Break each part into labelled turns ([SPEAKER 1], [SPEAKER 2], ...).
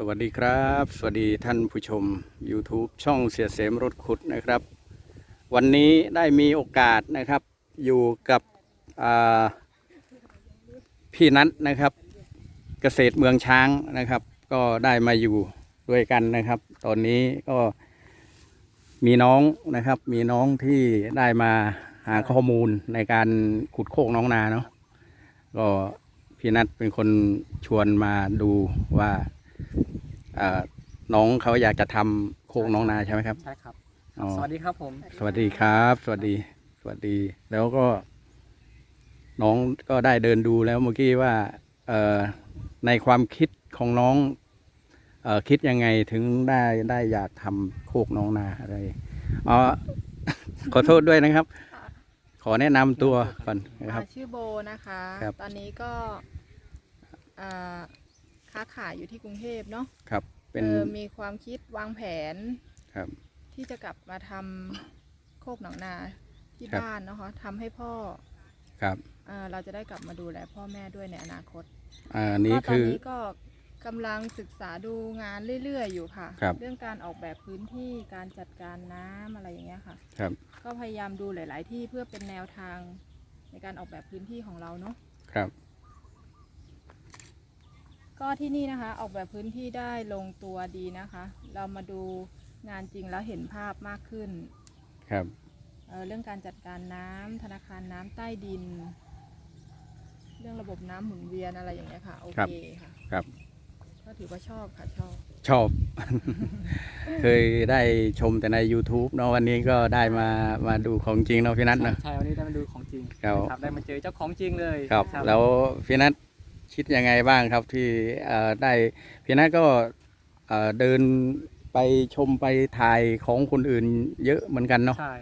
[SPEAKER 1] สวัสดีครับ สวัสดีท่านผู้ชม YouTube ช่องเสียเสมรถขุดนะครับ วันนี้ได้มีโอกาสนะครับ อยู่กับพี่นัทนะครับ เกษตรเมืองช้างนะครับ ก็ได้มาอยู่ด้วยกันนะครับ ตอนนี้ก็มีน้องนะครับ มีน้องที่ได้มาหาข้อมูลในการขุดโคกน้องนาเนาะก็พี่นัทเป็นคนชวนมาดูว่า น้องเขาอยากจะทำโคกน้องนาใช่ไหมครับ
[SPEAKER 2] ใช่ครับ
[SPEAKER 1] อ๋อ
[SPEAKER 2] สวัสดีครับผม
[SPEAKER 1] สวัสดีครับ สวัสดี สวัสดี แล้วก็ น้องก็ได้เดินดูแล้วเมื่อกี้ว่าเอ่อในความคิดของน้องเอ่อคิดยังไงถึงได้ได้อยากทำโคกน้องนาอะไรอ๋อขอโทษด้วยนะครับ ขอแนะนำตัวก่อนนะครับ
[SPEAKER 3] อ่าชื่อโบนะคะ
[SPEAKER 1] ครับ
[SPEAKER 3] ตอนนี้ก็อ่า ค้าขายอยู่ที่กรุงเทพเนาะ
[SPEAKER 1] ครับ เป็น
[SPEAKER 3] เออมีความคิดวางแผน
[SPEAKER 1] ครับ
[SPEAKER 3] ที่จะกลับมาทำโคกหนองนาที่
[SPEAKER 1] ครับ
[SPEAKER 3] บ้านเนาะคะทำให้พ่อ
[SPEAKER 1] ครับ
[SPEAKER 3] เออเราจะได้กลับมาดูแลพ่อแม่ด้วยในอนาคต
[SPEAKER 1] อ่าอันนี้
[SPEAKER 3] ก็ตอ
[SPEAKER 1] คื
[SPEAKER 3] น
[SPEAKER 1] อ
[SPEAKER 3] นี้ก็กำลังศึกษาดูงานเรื่อยๆอยู่ค่ะ
[SPEAKER 1] ครับ
[SPEAKER 3] เรื่องการออกแบบพื้นที่การจัดการน้ำอะไรอย่างเงี้ยค่ะ
[SPEAKER 1] ครับ
[SPEAKER 3] ก็พยายามดูหลาย ๆ ที่เพื่อเป็นแนวทางในการออกแบบพื้นที่ของเราเนาะ
[SPEAKER 1] ครับ
[SPEAKER 3] ก็ที่นี่นะคะออกแบบพื้นที่ได้ลงตัวดีนะคะ เรามาดูงานจริงแล้วเห็นภาพมากขึ้น
[SPEAKER 1] ครับ
[SPEAKER 3] เอ่อเรื่องการจัดการน้ำธนาคารน้ำใต้ดิน เรื่องระบบน้ำหมุนเวียนอะไรอย่างเงี้ยค่ะโอ
[SPEAKER 1] ครับ
[SPEAKER 3] เคค่ะ
[SPEAKER 1] ครับ
[SPEAKER 3] ก็ถือว่าชอบค่ะชอบ
[SPEAKER 1] ชอบ เคยได้ชมแต่ใน YouTube เนาะวันนี้ก็ได้มามาดูของจริงเนาะพี่นัทเนาะ
[SPEAKER 2] ใช่วันนี้ได้มาดูของจริง
[SPEAKER 1] ครับ
[SPEAKER 2] นะครับได้มาเจอเจ้าของจริงเลย
[SPEAKER 1] ครับ
[SPEAKER 2] นะ
[SPEAKER 1] แล้วพี่นัท คิดยังไงบ้างครับที่เอ่อได้พี่นัทก็เอ่อเดินไปชมไปถ่ายของคนอื่นเยอะเหมือนกันเนาะ
[SPEAKER 2] ใช่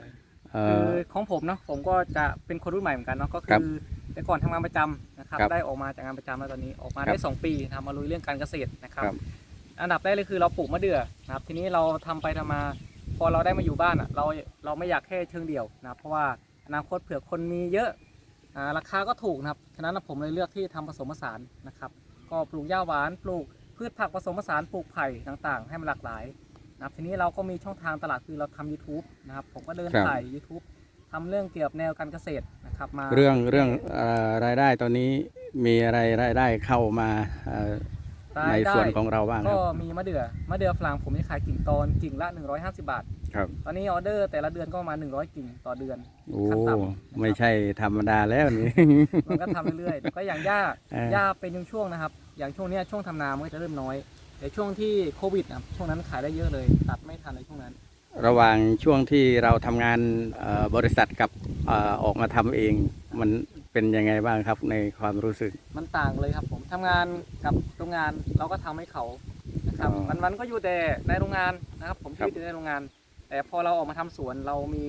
[SPEAKER 1] เอ่
[SPEAKER 2] คือ
[SPEAKER 1] อ
[SPEAKER 2] ของผมเนาะผมก็จะเป็นคนรุ่นใหม่เหมือนกันเนาะก็
[SPEAKER 1] ครั
[SPEAKER 2] คื
[SPEAKER 1] บ
[SPEAKER 2] อแต่ก่อนทำงานประจำนะครับ
[SPEAKER 1] ครับ
[SPEAKER 2] ได้ออกมาจากงานประจำแล้วตอนนี้ออกมา
[SPEAKER 1] ครับ
[SPEAKER 2] ได้สองปีทำมาลุยเรื่องการเกษตรนะครับ
[SPEAKER 1] ครับ
[SPEAKER 2] อันดับแรกเลยคือเราปลูกมะเดื่อนะครับ ทีนี้เราทำไปทำมาพอเราได้มาอยู่บ้านอะเราเราไม่อยากแค่เชิงเดี่ยวนะครับเพราะว่าอนาคตเผื่อคนมีเยอะอ่า ราคาก็ถูกนะครับ ฉะนั้นผมเลยเลือกที่ทำผสมผสานนะครับ ก็ปลูกหญ้าหวาน ปลูกพืชผักผสมผสาน ปลูกไผ่ต่างๆ ให้มันหลากหลายนะครับ ทีนี้เราก็มีช่องทางตลาดคือเราทำ YouTube นะครับ ผมก็เดิน
[SPEAKER 1] ครับ
[SPEAKER 2] ถ่าย YouTube ทำเรื่องเกี่ยวกับแนวการเกษตรนะครับมา
[SPEAKER 1] เรื่องเรื่องเอ่อรายได้ตอนนี้มีอะไรรายได้เข้ามาเอ่อ
[SPEAKER 2] ราย
[SPEAKER 1] ใน
[SPEAKER 2] ได้
[SPEAKER 1] ส่วนของเราบ้างค
[SPEAKER 2] ก็
[SPEAKER 1] รับ
[SPEAKER 2] มีมะเดื่อมะเดื่อฝรั่งผมจะขายกิ่งตอนกิ่งละ 150 บาท
[SPEAKER 1] ครับ
[SPEAKER 2] ตอนนี้ออเดอร์แต่ละเดือนก็ประมาณ100 กิ่งต่อเดือน
[SPEAKER 1] โอ้
[SPEAKER 2] ขั้นต่ำนะครับ
[SPEAKER 1] ไม่ใช่ธรรมดาแล้วนี่
[SPEAKER 2] มันก็ทำเรื่อยๆก็อย่างหญ้า
[SPEAKER 1] เออ
[SPEAKER 2] หญ้าเป็นช่วงๆนะครับ อย่างช่วงเนี้ยช่วงทำนามันก็จะเริ่มน้อยแต่ช่วงที่โควิดนะครับช่วงนั้นขายได้เยอะเลยตัดไม่ทันในช่วงนั้น
[SPEAKER 1] ระหว่างช่วงที่เราทำงานเอ่อบริษัทกับเอ่อออกมาทำเอง มัน เป็นยังไงบ้างครับในความรู้สึก
[SPEAKER 2] มันต่างเลยครับผมทำงานกับโรงงานเราก็ทำให้เขานะครับ
[SPEAKER 1] อ๋อ
[SPEAKER 2] วันวันๆก็อยู่แต่ในโรงงานนะครับ ผม
[SPEAKER 1] ครั
[SPEAKER 2] ชี
[SPEAKER 1] บ
[SPEAKER 2] วิตอยู่ในโรงงาน แต่พอเราออกมาทำสวนเรามี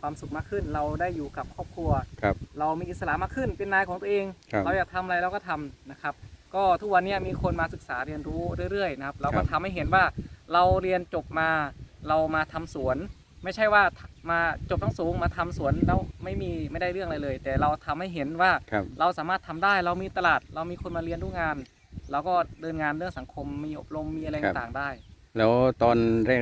[SPEAKER 2] ความสุขมากขึ้น เราได้อยู่กับครอบครัว
[SPEAKER 1] ครับ
[SPEAKER 2] เรามีอิสระมากขึ้นเป็นนายของตัวเอง
[SPEAKER 1] ครับ
[SPEAKER 2] เราอยากทำอะไรเราก็ทำนะครับ ก็ทุกวันเนี้มีคนมาศึกษาเรียนรู้เรื่อยๆนะครับ เรา
[SPEAKER 1] ครั
[SPEAKER 2] ก็
[SPEAKER 1] บ
[SPEAKER 2] ทำให้เห็นว่าเราเรียนจบมาเรามาทำสวน ไม่ใช่ว่ามาจบทั้งสูงมาทำสวนแล้วไม่มีไม่ได้เรื่องอะไรเลย แต่เราทำให้เห็นว่า
[SPEAKER 1] ครับ
[SPEAKER 2] เราสามารถทำได้เรามีตลาด เรามีคนมาเรียนรู้งาน เราก็เดินงานเรื่องสังคมมีอบรมมีอะไร
[SPEAKER 1] ครับ
[SPEAKER 2] ต่างๆได้
[SPEAKER 1] แล้วตอน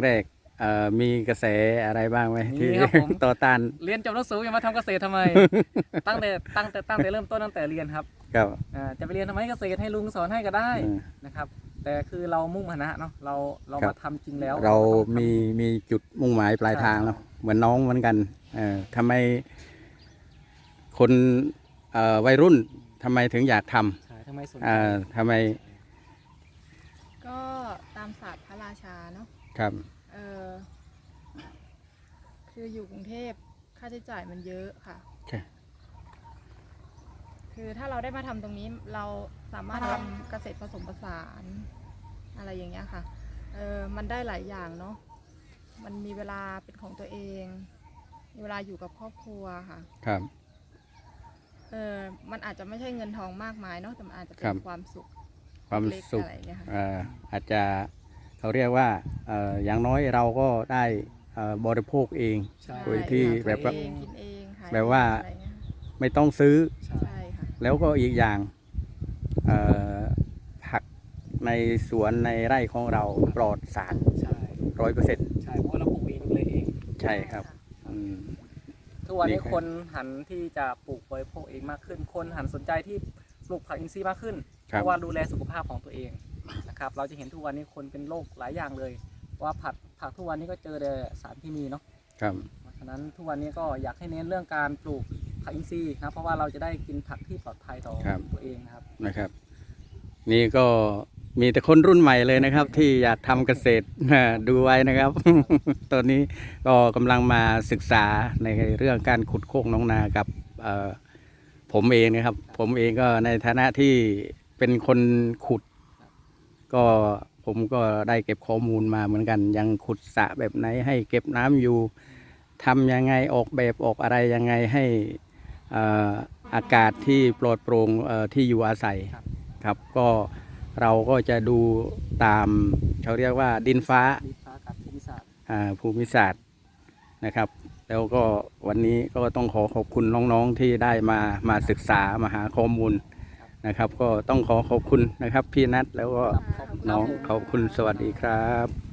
[SPEAKER 1] แรกๆเอ่อมีกระแสอะไรบ้างไหม
[SPEAKER 2] มี
[SPEAKER 1] ที่
[SPEAKER 2] ครับผม
[SPEAKER 1] ต่อต้าน
[SPEAKER 2] เรียนจบทั้งสูงยังมาทำเกษตรทำไม ตั้งแต่ตั้งแต่ตั้งแต่เริ่มต้นตั้งแต่เรียนครับ
[SPEAKER 1] ครับ
[SPEAKER 2] อ่าจะไปเรียนทำไมเกษตรให้ลุงสอนให้ก็ได้
[SPEAKER 1] อืม
[SPEAKER 2] นะครับ แต่คือเรามุ่งมานะเนาะเราเรา
[SPEAKER 1] ครับ
[SPEAKER 2] มาทำจริงแล้ว
[SPEAKER 1] เรา
[SPEAKER 2] ต้องทำ
[SPEAKER 1] มีมีจุดมุ่งหมายปลาย
[SPEAKER 2] ใช่
[SPEAKER 1] ทางเนาะเหมือนน้องเหมือนกันเอ่อทำไมคนเอ่อวัยรุ่นทำไมถึงอยากท
[SPEAKER 2] ใช่ทำไมสนำใจ
[SPEAKER 1] เอ่อทำไม
[SPEAKER 3] ก็ตามศาสตร์พระราชาเนาะ
[SPEAKER 1] ครับ
[SPEAKER 3] เออคืออยู่กรุงเทพค่าใช้จ่ายมันเยอะค่ะ
[SPEAKER 1] ใช่
[SPEAKER 3] คือถ้าเราได้มาทำตรงนี้เราสามารถทำเกษตรผสมผสาน อะไรอย่างเงี้ยค่ะเออมันได้หลายอย่างเนาะมันมีเวลาเป็นของตัวเองมีเวลาอยู่กับครอบครัวค่ะ
[SPEAKER 1] ครับ
[SPEAKER 3] เออมันอาจจะไม่ใช่เงินทองมากมายเนาะแต่มันอาจจะเป็
[SPEAKER 1] ครั
[SPEAKER 3] น
[SPEAKER 1] บ
[SPEAKER 3] ความสุข
[SPEAKER 1] ความ
[SPEAKER 3] เล็กๆ
[SPEAKER 1] สุข
[SPEAKER 3] อะไรอย่างเงี้ยค่ะ
[SPEAKER 1] เอ่ออาจจะเขาเรียกว่าเอ่ออย่างน้อยเราก็ได้เอ่อบริโภคเอง
[SPEAKER 2] ใช่
[SPEAKER 1] โดยที่
[SPEAKER 3] หา
[SPEAKER 1] แบบว่า
[SPEAKER 3] เองกินเองขย
[SPEAKER 1] แบบว่า
[SPEAKER 3] อะไรเงี้ยค่ะ
[SPEAKER 1] ไม่ต้องซื้อ
[SPEAKER 2] ใช่
[SPEAKER 3] ใช่ค่ะ
[SPEAKER 1] แล้วก็อีกอย่างเอ่อผักในสวนในไร่ของเราปลอดสาร
[SPEAKER 2] ใช่
[SPEAKER 1] ร้อยเปอร์เซ็นต์
[SPEAKER 2] ใช่เพราะว่าเราปลูกเองดูแลเอง
[SPEAKER 1] ใช่ครับอืม
[SPEAKER 2] ทุกวัน
[SPEAKER 1] นี่
[SPEAKER 2] นี้
[SPEAKER 1] ครับ
[SPEAKER 2] คนหันที่จะปลูกบริโภคเองมากขึ้น คนหันสนใจที่ปลูกผักอินทรีย์มากขึ้นเพ
[SPEAKER 1] ครับ
[SPEAKER 2] ราะว่าดูแลสุขภาพของตัวเองนะครับ เราจะเห็นทุกวันนี้คนเป็นโรคหลายอย่างเลยเพราะว่าผักผักทุกวันนี้ก็เจอแต่สารเคมีเนาะ
[SPEAKER 1] ครับ
[SPEAKER 2] เพราะฉะนั้นทุกวันนี้ก็อยากให้เน้นเรื่องการปลูก ผักอินทรีย์นะเพราะว่าเราจะได้กินผักที่ปลอดภัยต่อ
[SPEAKER 1] ครับ
[SPEAKER 2] ตัวเองนะครับ
[SPEAKER 1] นะครับ นี่ก็มีแต่คนรุ่นใหม่เลยนะครับ ที่อยากทำเกษตร ดูไว้นะครับ ตอนนี้ก็กำลังมาศึกษาในเรื่องการขุดโคกน้องนากับเอ่อผมเองนะครับ ผมเองก็ในฐานะที่เป็นคนขุด ก็ผมก็ได้เก็บข้อมูลมาเหมือนกัน ยังขุดสระแบบไหนให้เก็บน้ำอยู่ทำยังไงออกแบบออกอะไรยังไงให้เอากาศที่ปลอดโปร่งที่อยู่อาศัย
[SPEAKER 2] ครับ
[SPEAKER 1] รบก็เราก็จะดูตามเขาเรียกว่าดินฟ้า
[SPEAKER 2] ดีฟ้ากับภูมิศาสตร์
[SPEAKER 1] ภูมิศาสตร์นะครับ แล้วก็วันนี้ก็ต้องขอขอบคุณน้องๆที่ได้มามาศึกษามาหาข้อมูลนะครับ ก็ต้องขอขอบคุณนะครับพี่นัทแล้วก็น้องขอบคุณสวัสดีครับ